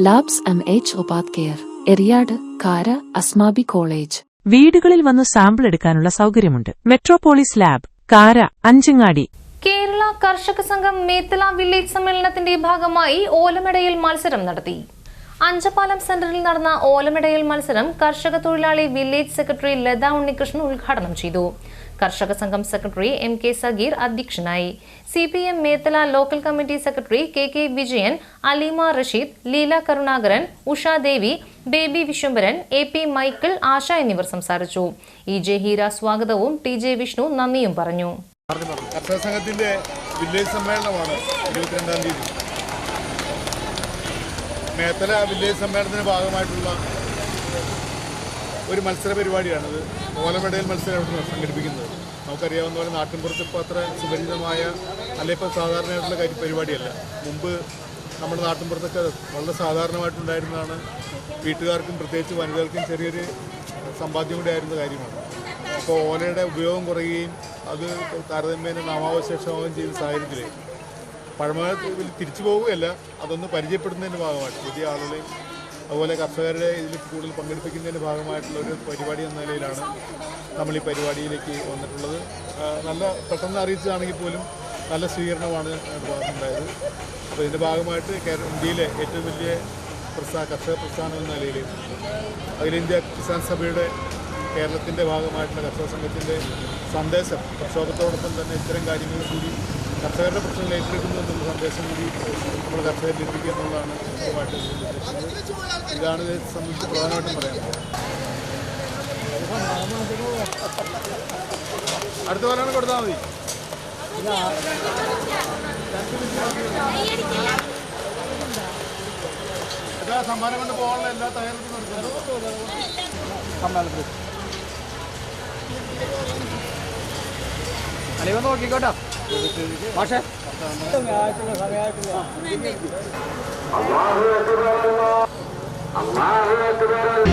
Labs M H ഒപാത് care Eriyad Kara Asmabi college വീടുകളിൽ വന്ന് സാമ്പിൾ എടുക്കാനുള്ള സൗകര്യമുണ്ട്. മെട്രോപോളിസ് ലാബ് കാര അഞ്ചങ്ങാടി. കേരള കർഷക സംഘം മേത്തല വില്ലേജ് സമ്മേളനത്തിന്റെ ഭാഗമായി ഓലമെടയിൽ മത്സരം നടത്തി. അഞ്ചപ്പാലം സെന്ററിൽ നടന്ന ഓലമെടയിൽ മത്സരം കർഷക തൊഴിലാളി വില്ലേജ് സെക്രട്ടറി ലത ഉണ്ണികൃഷ്ണൻ ഉദ്ഘാടനം ചെയ്തു. കർഷക സംഘം സെക്രട്ടറി എം കെ സഗീർ അധ്യക്ഷനായി. C P M Methala local committee secretary K K Vijayan Aleema Rasheed Leela Karunakaran Ushadevi Baby Viswambharan A P Michael Asha എന്നിവർ സംസാരിച്ചു. ഇ ജെ ഹീര സ്വാഗതവും ടി ജെ വിഷ്ണു നന്ദിയും പറഞ്ഞു. കർഷക സംഘത്തിന്റെ വില്ലേജ് സമ്മേളനമാണ് ഇരുപത്തിരണ്ടാം തീയതി. മേത്തല വില്ലേജ് സമ്മേളനത്തിന്റെ ഭാഗമായിട്ടുള്ള ഒരു മത്സര പരിപാടിയാണിത് ഓലമെടയിൽ മത്സരം ഇവിടെ സംഘടിപ്പിക്കുന്നത്. നമുക്കറിയാവുന്ന പോലെ നാട്ടിൻപുറത്ത് ഇപ്പോൾ അത്ര സുപരിചിതമായ അല്ലെ ഇപ്പോൾ സാധാരണയായിട്ടുള്ള കാര്യം പരിപാടിയല്ല. മുമ്പ് നമ്മുടെ നാട്ടിൻപുറത്തൊക്കെ വളരെ സാധാരണമായിട്ടുണ്ടായിരുന്നതാണ്. വീട്ടുകാർക്കും പ്രത്യേകിച്ച് വനിതകൾക്കും ചെറിയൊരു സമ്പാദ്യം കൂടി ആയിരുന്ന കാര്യമാണ്. അപ്പോൾ ഓലയുടെ ഉപയോഗം കുറയുകയും അത് താരതമ്യേന നാമാവശേഷമാവുകയും ചെയ്ത സാഹചര്യത്തിൽ പഴമകാലത്തിൽ തിരിച്ചു പോവുകയല്ല അതൊന്ന് പരിചയപ്പെടുന്നതിന്റെ ഭാഗമായിട്ട് പുതിയ ആളുകളെയും അതുപോലെ കർഷകരുടെ ഇതിൽ കൂടുതൽ പങ്കെടുപ്പിക്കുന്നതിന്റെ ഭാഗമായിട്ടുള്ള ഒരു പരിപാടി എന്ന നിലയിലാണ് നമ്മൾ ഈ പരിപാടിയിലേക്ക് വന്നിട്ടുള്ളത്. നല്ല പെട്ടെന്ന് അറിയിച്ചതാണെങ്കിൽ പോലും നല്ല സ്വീകരണമാണ് ഭാഗത്തുണ്ടായത് അപ്പോൾ ഇതിന്റെ ഭാഗമായിട്ട് ഇന്ത്യയിലെ ഏറ്റവും വലിയ പ്രസ്ഥാ കർഷക പ്രസ്ഥാനം എന്ന നിലയിൽ അഖിലേന്ത്യാ കിസാൻ സഭയുടെ കേരളത്തിന്റെ ഭാഗമായിട്ടുള്ള കർഷക സംഘത്തിന്റെ സന്ദേശം പ്രക്ഷോഭത്തോടൊപ്പം തന്നെ ഇത്തരം കാര്യങ്ങൾ കൂടി കർഷകരുടെ പ്രശ്നങ്ങൾ ഏറ്റെടുക്കുന്നു എന്നുള്ള സന്ദേശം കൂടി നമ്മൾ കർഷകരിൽ എത്തിക്കുക എന്നുള്ളതാണ് ഇതാണ് ഇത് സംബന്ധിച്ച് പ്രധാനമായിട്ടും പറയാനുള്ളത്. അടുത്ത പോലാണ് കൊടുത്താൽ മതി. എല്ലാ സമ്മാനം കൊണ്ട് പോകാനുള്ള എല്ലാ തയ്യാറെടുപ്പും നടത്തുന്നു അലിവ നോക്കിക്കോട്ടോ. আল্লাহ আল্লাহ